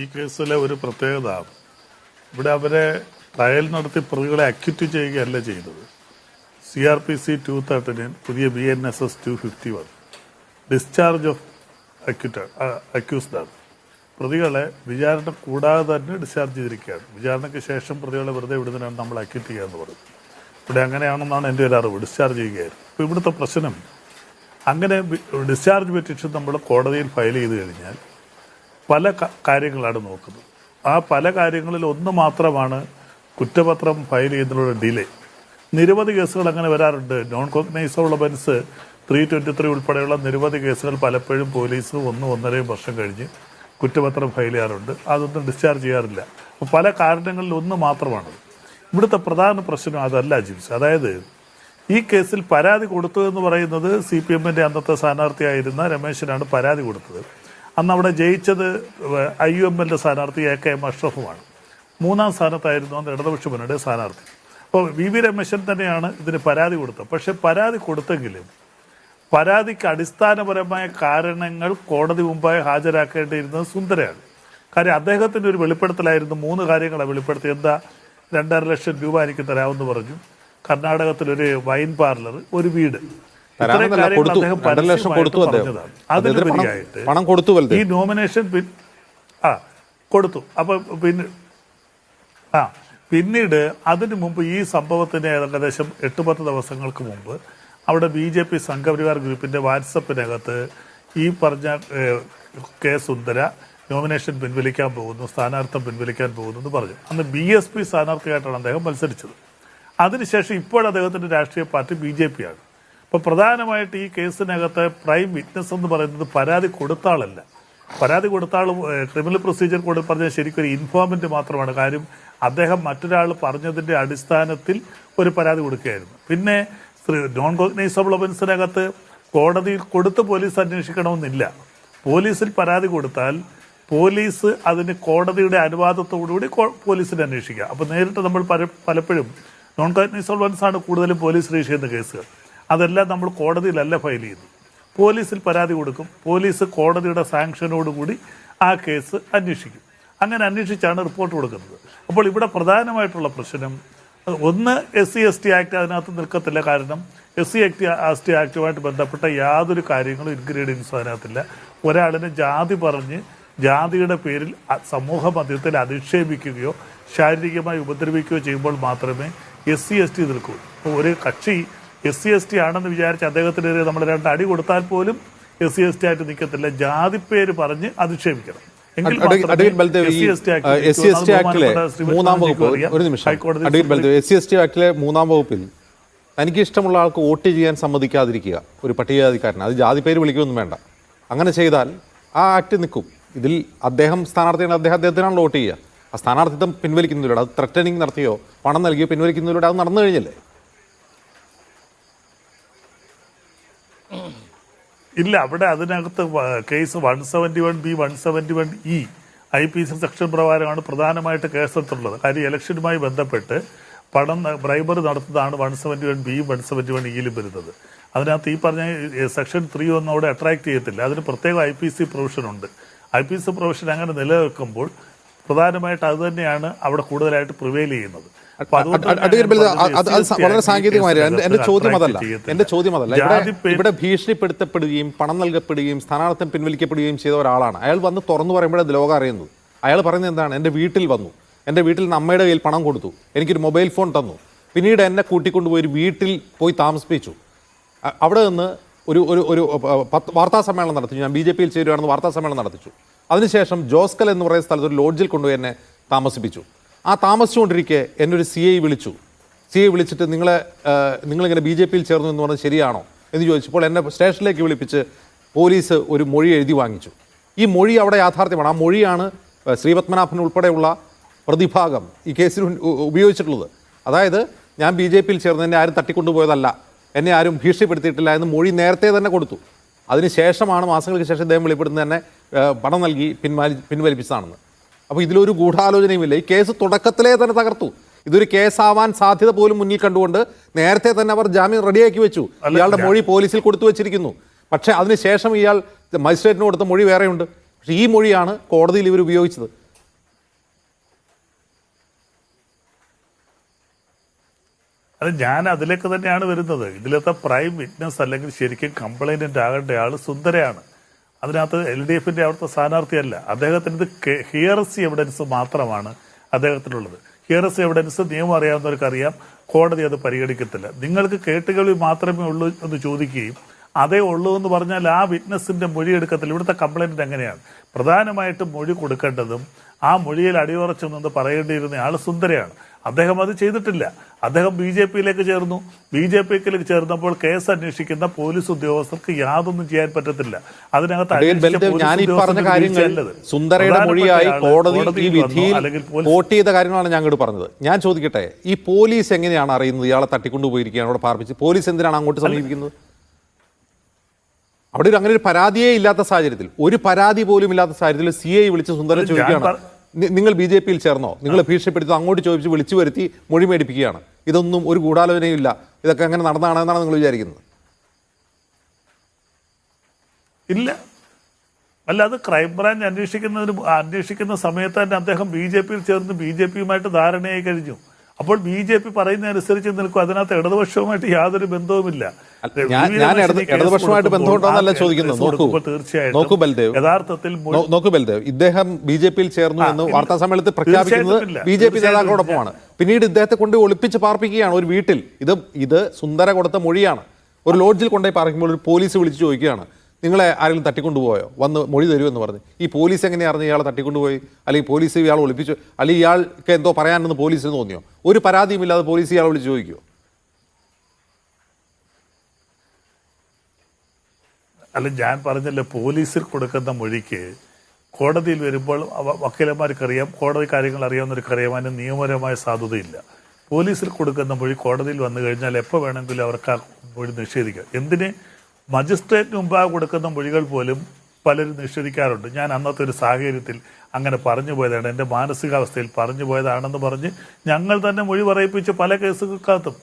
ഈ കേസിലെ ഒരു പ്രത്യേകത ഇവിടെ അവരെ ട്രയൽ നടത്തി പ്രതികളെ അക്യൂറ്റ് ചെയ്യുകയല്ല ചെയ്തത്. C R P C two thirteen പുതിയ B N S S two fifty one discharge of acquitted accused ആണ്. പ്രതികളെ വിചാരണ കൂടാതെ തന്നെ ഡിസ്ചാർജ് ചെയ്തിരിക്കുകയാണ്. വിചാരണയ്ക്ക് ശേഷം പ്രതികളെ വെറുതെ വിടുന്നതിനാണ് നമ്മൾ അക്യൂറ്റ് ചെയ്യുക എന്ന് പറയുന്നത്. ഇവിടെ അങ്ങനെയാണെന്നാണ് എന്റെ ഒരു അറിവ്. ഡിസ്ചാർജ് ചെയ്യുകയായിരുന്നു. അപ്പോൾ ഇവിടുത്തെ പ്രശ്നം അങ്ങനെ ഡിസ്ചാർജ് പെറ്റീഷൻ നമ്മൾ കോടതിയിൽ ഫയൽ ചെയ്ത് കഴിഞ്ഞാൽ പല കാര്യങ്ങളാണ് നോക്കുന്നത്. ആ പല കാര്യങ്ങളിൽ ഒന്ന് മാത്രമാണ് കുറ്റപത്രം ഫയൽ ചെയ്യുന്നതിനുള്ള ഡിലേ. നിരവധി കേസുകൾ അങ്ങനെ വരാറുണ്ട്. Non cognizable offence three twenty three ഉൾപ്പെടെയുള്ള നിരവധി കേസുകൾ പലപ്പോഴും പോലീസ് ഒന്ന് ഒന്നരയും വർഷം കഴിഞ്ഞ് കുറ്റപത്രം ഫയൽ ചെയ്യാറുണ്ട്. അതൊന്നും ഡിസ്ചാർജ് ചെയ്യാറില്ല. അപ്പോൾ പല കാരണങ്ങളിൽ ഒന്ന് മാത്രമാണ്. ഇവിടുത്തെ പ്രധാന പ്രശ്നം അതല്ല ജിംസ്. അതായത് ഈ കേസിൽ പരാതി കൊടുത്തു എന്ന് പറയുന്നത് സി പി എമ്മിന്റെ അന്നത്തെ സ്ഥാനാർത്ഥിയായിരുന്ന രമേശനാണ് പരാതി കൊടുത്തത്. അന്ന് അവിടെ ജയിച്ചത് ഐ യു എം എല്ലിന്റെ സ്ഥാനാർത്ഥി എ കെ എം അഷ്റഫുമാണ്. മൂന്നാം സ്ഥാനത്തായിരുന്നു അന്ന് ഇടതുപക്ഷ മുന്നണിയുടെ സ്ഥാനാർത്ഥി. അപ്പോൾ വി വി രമേശൻ തന്നെയാണ് ഇതിന് പരാതി കൊടുത്തത്. പക്ഷെ പരാതി കൊടുത്തെങ്കിലും പരാതിക്ക് അടിസ്ഥാനപരമായ കാരണങ്ങൾ കോടതി മുമ്പായി ഹാജരാക്കേണ്ടിയിരുന്നത് സുന്ദരയാണ്. കാര്യം അദ്ദേഹത്തിന്റെ ഒരു വെളിപ്പെടുത്തലായിരുന്നു മൂന്ന് കാര്യങ്ങളെ വെളിപ്പെടുത്തി എന്താ? രണ്ടര ലക്ഷം രൂപ എനിക്ക് തരാമെന്ന് പറഞ്ഞു. കർണാടകത്തിലൊരു വൈൻ പാർലർ ഒരു വീട്. തരാമെന്നല്ല, കാര്യങ്ങൾ കൊടുത്തു. രണ്ടര ലക്ഷം കൊടുത്തു അദ്ദേഹം. അതിന് പണം- കൊടുത്തു ഈ നോമിനേഷൻ ആ കൊടുത്തു. അപ്പൊ പിന്നെ ആ പിന്നീട് അതിനു മുമ്പ് ഈ സംഭവത്തിന് ഏകദേശം എട്ട് പത്ത് ദിവസങ്ങൾക്ക് മുമ്പ് അവിടെ ബി ജെ പി സംഘപരിവാർ ഗ്രൂപ്പിന്റെ വാട്സപ്പിനകത്ത് ഈ പറഞ്ഞ കെ സുന്ദര നോമിനേഷൻ പിൻവലിക്കാൻ പോകുന്നു സ്ഥാനാർത്ഥം പിൻവലിക്കാൻ പോകുന്നു എന്ന് പറഞ്ഞു. അന്ന് ബി എസ് പി സ്ഥാനാർത്ഥിയായിട്ടാണ് അദ്ദേഹം മത്സരിച്ചത്. അതിനുശേഷം ഇപ്പോൾ അദ്ദേഹത്തിന്റെ രാഷ്ട്രീയ പാർട്ടി ബി ജെ പി അപ്പൊ പ്രധാനമായിട്ട് ഈ കേസിനകത്ത് പ്രൈം വിറ്റ്നസ് എന്ന് പറയുന്നത് പരാതി കൊടുത്ത ആളല്ല. പരാതി കൊടുത്ത ആൾ ക്രിമിനൽ പ്രൊസീജിയർ കോഡ് പറഞ്ഞ ശരിക്കും ഒരു ഇൻഫോർമന്റ് മാത്രമാണ്. കാര്യം അദ്ദേഹം മറ്റൊരാൾ പറഞ്ഞതിന്റെ അടിസ്ഥാനത്തിൽ ഒരു പരാതി കൊടുക്കുകയായിരുന്നു. പിന്നെ നോൺ കോഗ്നൈസബിൾ ഒഫൻസിനകത്ത് കോടതിയിൽ കൊടുത്ത് പോലീസ് അന്വേഷിക്കണമെന്നില്ല. പോലീസിൽ പരാതി കൊടുത്താൽ പോലീസ് അതിന് കോടതിയുടെ അനുവാദത്തോടുകൂടി പോലീസിനെ അന്വേഷിക്കുക. അപ്പൊ നേരിട്ട് നമ്മൾ പല- പലപ്പോഴും നോൺ കോഗ്നൈസബിൾ ആണ് കൂടുതലും പോലീസ് രജിസ്റ്റർ ചെയ്യുന്ന കേസുകൾ. അതെല്ലാം നമ്മൾ കോടതിയിലല്ല ഫയൽ ചെയ്യുന്നത്. പോലീസിൽ പരാതി കൊടുക്കും. പോലീസ് കോടതിയുടെ സാങ്ഷനോടുകൂടി ആ കേസ് അന്വേഷിക്കും. അങ്ങനെ അന്വേഷിച്ചാണ് റിപ്പോർട്ട് കൊടുക്കുന്നത്. അപ്പോൾ ഇവിടെ പ്രധാനമായിട്ടുള്ള പ്രശ്നം ഒന്ന് S C S T act അതിനകത്ത് നിൽക്കത്തില്ല. കാരണം S C act S T ആക്ടുമായിട്ട് ബന്ധപ്പെട്ട യാതൊരു കാര്യങ്ങളും ഇൻഗ്രീഡിയൻസും അതിനകത്തില്ല. ഒരാളിനെ ജാതി പറഞ്ഞ് ജാതിയുടെ പേരിൽ സമൂഹ മധ്യത്തിൽ അധിക്ഷേപിക്കുകയോ ശാരീരികമായി ഉപദ്രവിക്കുകയോ ചെയ്യുമ്പോൾ മാത്രമേ എസ് സി എസ് ടി നിൽക്കൂ. ഒരു കക്ഷി എസ് സി എസ് ടി ആണെന്ന് വിചാരിച്ച് അദ്ദേഹത്തിനെതിരെ നമ്മൾ രണ്ട് അടി കൊടുത്താൽ പോലും എസ് സി എസ് ടി ആയിട്ട് നിൽക്കത്തില്ല. ജാതി പേര് പറഞ്ഞ് അധിക്ഷേപിക്കണം. മൂന്നാം വകുപ്പിൽ തനിക്ക് ഇഷ്ടമുള്ള ആൾക്ക് വോട്ട് ചെയ്യാൻ സമ്മതിക്കാതിരിക്കുക. ഒരു പട്ടികജാതിക്കാരൻ അത് ജാതി പേര് വിളിക്കുകയൊന്നും വേണ്ട. അങ്ങനെ ചെയ്താൽ ആ ആക്ട് നിൽക്കും. ഇതിൽ അദ്ദേഹം സ്ഥാനാർത്ഥിയാണ്. അദ്ദേഹം അദ്ദേഹത്തിനാണ് വോട്ട് ചെയ്യുക. ആ സ്ഥാനാർത്ഥിത്വം പിൻവലിക്കുന്നതിലൂടെ അത് ത്രട്ടനിങ് നടത്തിയോ പണം നൽകിയോ പിൻവലിക്കുന്നതിലൂടെ അത് നടന്നു കഴിഞ്ഞല്ലേ? ഇല്ല അവിടെ അതിനകത്ത് case one seventy one B one seventy one E I P C section പ്രകാരമാണ് പ്രധാനമായിട്ട് കേസെടുത്തിട്ടുള്ളത്. കാര്യം ഇലക്ഷനുമായി ബന്ധപ്പെട്ട് പണം ബ്രൈബറി നടത്തുന്നതാണ് one seventy one B one seventy one ഇയിലും വരുന്നത്. അതിനകത്ത് ഈ പറഞ്ഞ സെക്ഷൻ ത്രീ ഒന്നും അവിടെ അട്രാക്ട് ചെയ്യത്തില്ല. അതിന് പ്രത്യേക ഐ പി സി പ്രൊവിഷൻ ഉണ്ട്. ഐ പി സി പ്രൊവിഷൻ അങ്ങനെ നിലനിൽക്കുമ്പോൾ പ്രധാനമായിട്ട് അത് തന്നെയാണ് അവിടെ കൂടുതലായിട്ട് പ്രിവെയിൽ ചെയ്യുന്നത്. വളരെ സാങ്കേതികമായ എന്റെ ചോദ്യം അതല്ല. എന്റെ ചോദ്യം അതല്ല. ഇവിടെ ഇവിടെ ഭീഷണിപ്പെടുത്തപ്പെടുകയും പണം നൽകപ്പെടുകയും സ്ഥാനാർത്ഥം പിൻവലിക്കപ്പെടുകയും ചെയ്ത ഒരാളാണ്. അയാൾ വന്ന് തുറന്നു പറയുമ്പോഴേ ലോകം അറിയുന്നത്. അയാൾ പറയുന്നത് എന്താണ്? എന്റെ വീട്ടിൽ വന്നു. എന്റെ വീട്ടിൽ നിന്ന് അമ്മയുടെ കയ്യിൽ പണം കൊടുത്തു. എനിക്കൊരു മൊബൈൽ ഫോൺ തന്നു. പിന്നീട് എന്നെ കൂട്ടിക്കൊണ്ടുപോയി ഒരു വീട്ടിൽ പോയി താമസിപ്പിച്ചു. അവിടെ നിന്ന് ഒരു ഒരു ഒരു വാർത്താ സമ്മേളനം നടത്തി ഞാൻ ബി ജെ പിയിൽ ചേരുകയാണെന്ന് വാർത്താ സമ്മേളനം നടത്തിച്ചു. അതിനുശേഷം ജോസ്കൽ എന്ന് പറയുന്ന സ്ഥലത്ത് ഒരു ലോഡ്ജിൽ കൊണ്ടുപോയി എന്നെ താമസിപ്പിച്ചു. ആ താമസിച്ചുകൊണ്ടിരിക്കെ എന്നൊരു സി ഐ വിളിച്ചു. സി ഐ വിളിച്ചിട്ട് നിങ്ങളെ നിങ്ങളിങ്ങനെ ബി ജെ പിയിൽ ചേർന്നു എന്ന് പറഞ്ഞത് ശരിയാണോ എന്ന് ചോദിച്ചപ്പോൾ എന്നെ സ്റ്റേഷനിലേക്ക് വിളിപ്പിച്ച് പോലീസ് ഒരു മൊഴി എഴുതി വാങ്ങിച്ചു. ഈ മൊഴി അവിടെ യാഥാർത്ഥ്യമാണ്. ആ മൊഴിയാണ് ശ്രീപത്മനാഭൻ ഉൾപ്പെടെയുള്ള പ്രതിഭാഗം ഈ കേസിൽ ഉപയോഗിച്ചിട്ടുള്ളത്. അതായത് ഞാൻ ബി ജെ പിയിൽ ചേർന്ന് എന്നെ ആരും തട്ടിക്കൊണ്ടുപോയതല്ല. എന്നെ ആരും ഭീഷണിപ്പെടുത്തിയിട്ടില്ല എന്ന് മൊഴി നേരത്തെ തന്നെ കൊടുത്തു. അതിനുശേഷമാണ് മാസങ്ങൾക്ക് ശേഷം അദ്ദേഹം വെളിപ്പെടുന്നത് തന്നെ പണം നൽകി പിൻവാലി പിൻവലിപ്പിച്ചതാണെന്ന്. അപ്പോൾ ഇതിലൊരു ഗൂഢാലോചനയുമില്ല. ഈ കേസ് തുടക്കത്തിലേ തന്നെ തകർത്തു. ഇതൊരു കേസാവാൻ സാധ്യത പോലും മുന്നിൽ കണ്ടുകൊണ്ട് നേരത്തെ തന്നെ അവർ ജാമ്യം റെഡിയാക്കി വെച്ചു. ഇയാളുടെ മൊഴി പോലീസിൽ കൊടുത്തു വെച്ചിരിക്കുന്നു. പക്ഷേ അതിനുശേഷം ഇയാൾ മജിസ്ട്രേറ്റിന് കൊടുത്ത മൊഴി വേറെയുണ്ട്. പക്ഷേ ഈ മൊഴിയാണ് കോടതിയിൽ ഇവർ ഉപയോഗിച്ചത്. അത് ഞാൻ അതിലേക്ക് തന്നെയാണ് വരുന്നത്. ഇതിലത്തെ പ്രൈം വിറ്റ്നസ് അല്ലെങ്കിൽ ശരിക്കും കംപ്ലൈന്റ് ആകേണ്ട ആൾ സുന്ദരയാണ്. അതിനകത്ത് എൽ ഡി എഫിന്റെ അവിടുത്തെ സ്ഥാനാർത്ഥിയല്ല. അദ്ദേഹത്തിന് ഇത് ഹിയറസി എവിഡൻസ് മാത്രമാണ് അദ്ദേഹത്തിനുള്ളത്. ഹിയറസി എവിഡൻസ് നിയമം അറിയാവുന്നവർക്കറിയാം. കോടതി അത് പരിഗണിക്കത്തില്ല. നിങ്ങൾക്ക് കേട്ടുകളി മാത്രമേ ഉള്ളൂ എന്ന് ചോദിക്കുകയും അതേ ഉള്ളൂ എന്ന് പറഞ്ഞാൽ ആ വിറ്റ്നസിന്റെ മൊഴി എടുക്കത്തില്ല ഇവിടുത്തെ കംപ്ലൈന്റ് എങ്ങനെയാണ്? പ്രധാനമായിട്ടും മൊഴി കൊടുക്കേണ്ടതും ആ മൊഴിയിൽ അടിയുറച്ചു നിന്ന് പറയേണ്ടിയിരുന്ന ആൾ സുന്ദരയാണ്. അദ്ദേഹം അത് ചെയ്തിട്ടില്ല. അദ്ദേഹം ബി ജെ പിയിലേക്ക് ചേർന്നു. ബി ജെ പിയിലേക്ക് ചേർന്നപ്പോൾ കേസ് അന്വേഷിക്കുന്ന പോലീസ് ഉദ്യോഗസ്ഥർക്ക് യാതൊന്നും ചെയ്യാൻ പറ്റത്തില്ല. അതിനകത്ത്. സുന്ദരയുടെ മൊഴിയായി കോടതി ഈ വിധിയിൽ വോട്ട് ചെയ്ത കാര്യങ്ങളാണ് ഞാൻ അങ്ങോട്ട് പറഞ്ഞത്. ഞാൻ ചോദിക്കട്ടെ ഈ പോലീസ് എങ്ങനെയാണ് അറിയുന്നത്? ഇയാളെ തട്ടിക്കൊണ്ടുപോയിരിക്കുകയാണ് അവിടെ പാർപ്പിച്ച്. പോലീസ് എന്തിനാണ് അങ്ങോട്ട് സമീപിക്കുന്നത്? അവിടെ ഒരു അങ്ങനെ ഒരു പരാതിയേ ഇല്ലാത്ത സാഹചര്യത്തിൽ ഒരു പരാതി പോലും ഇല്ലാത്ത സാഹചര്യത്തിൽ സി ഐ വിളിച്ച് സുന്ദരൻ ചോദിക്കുകയാണ്. നിങ്ങൾ ബി ജെ പിയിൽ ചേർന്നോ? നിങ്ങൾ ഭീഷണിപ്പെടുത്തി അങ്ങോട്ട് ചോദിച്ച് വിളിച്ചു വരുത്തി മൊഴി മേടിപ്പിക്കുകയാണ്. ഇതൊന്നും ഒരു ഗൂഢാലോചനയും ഇല്ല. ഇതൊക്കെ അങ്ങനെ നടന്നതാണെന്നാണ് നിങ്ങൾ വിചാരിക്കുന്നത്. ഇല്ല. അല്ല അത് ക്രൈംബ്രാഞ്ച് അന്വേഷിക്കുന്നതിന് അന്വേഷിക്കുന്ന സമയത്ത് തന്നെ അദ്ദേഹം ബി ജെ പിയിൽ ചേർന്ന് ബി ജെ പിയുമായിട്ട് ധാരണയായി കഴിഞ്ഞു. അപ്പോൾ ബി ജെ പി പറയുന്നതനുസരിച്ച് നിൽക്കും. അതിനകത്ത് ഇടതുപക്ഷവുമായിട്ട് യാതൊരു ബന്ധവുമില്ല. ഞാൻ ഞാൻ ഇടത് ഇടതുപക്ഷമായിട്ട് ബന്ധമുണ്ടോന്നല്ല ചോദിക്കുന്നത്. നോക്കൂ. തീർച്ചയായും നോക്കൂ ബൽദേവ്. യഥാർത്ഥത്തിൽ നോക്കൂ ബൽദേവ്. ഇദ്ദേഹം ബി ജെ പിയിൽ ചേർന്നു എന്ന് വാർത്താ സമ്മേളനത്തിൽ പ്രഖ്യാപിക്കുന്നത്. ബി ജെ പി നേതാക്കളോടൊപ്പമാണ്. പിന്നീട് ഇദ്ദേഹത്തെ കൊണ്ട് ഒളിപ്പിച്ച് പാർപ്പിക്കുകയാണ് ഒരു വീട്ടിൽ. ഇത് ഇത് സുന്ദര കൊടുത്ത മൊഴിയാണ്. ഒരു ലോഡ്ജിൽ കൊണ്ടുപോയി പാർക്കുമ്പോൾ ഒരു പോലീസ് വിളിച്ച് ചോദിക്കുകയാണ്. നിങ്ങളെ ആരെങ്കിലും തട്ടിക്കൊണ്ടുപോയോ? വന്ന് മൊഴി തരുമെന്ന് പറഞ്ഞ്. ഈ പോലീസ് എങ്ങനെ അറിഞ്ഞ് ഇയാളെ തട്ടിക്കൊണ്ടുപോയി? അല്ലെങ്കിൽ പോലീസ് ഇയാൾ ഒളിപ്പിച്ചു അല്ലെങ്കിൽ ഇയാൾക്ക് എന്തോ പറയാനെന്ന് പോലീസിന് തോന്നിയോ? ഒരു പരാതിയും ഇല്ലാതെ പോലീസ് ഇയാളെ വിളിച്ച് ചോദിക്കുമോ അല്ല ഞാൻ പറഞ്ഞല്ലേ പോലീസിൽ കൊടുക്കുന്ന മൊഴിക്ക് കോടതിയിൽ വരുമ്പോൾ വക്കീലന്മാർക്ക് വക്കീലന്മാർക്കറിയാം കോടതി കാര്യങ്ങൾ അറിയാവുന്നവർക്കറിയാം അതിന് നിയമപരമായ സാധുതയില്ല. പോലീസിൽ കൊടുക്കുന്ന മൊഴി കോടതിയിൽ വന്നു കഴിഞ്ഞാൽ എപ്പോൾ വേണമെങ്കിലും അവർക്ക് ആ മൊഴി നിഷേധിക്കാം. എന്തിന്? മജിസ്ട്രേറ്റിന് മുമ്പാകെ കൊടുക്കുന്ന മൊഴികൾ പോലും പലരും നിഷേധിക്കാറുണ്ട്. ഞാൻ അന്നത്തെ ഒരു സാഹചര്യത്തിൽ അങ്ങനെ പറഞ്ഞു പോയതാണ്. എന്റെ മാനസികാവസ്ഥയിൽ പറഞ്ഞു പോയതാണെന്ന് പറഞ്ഞ് ഞങ്ങൾ തന്നെ മൊഴി പറയിപ്പിച്ച് പല കേസുകൾക്കകത്തും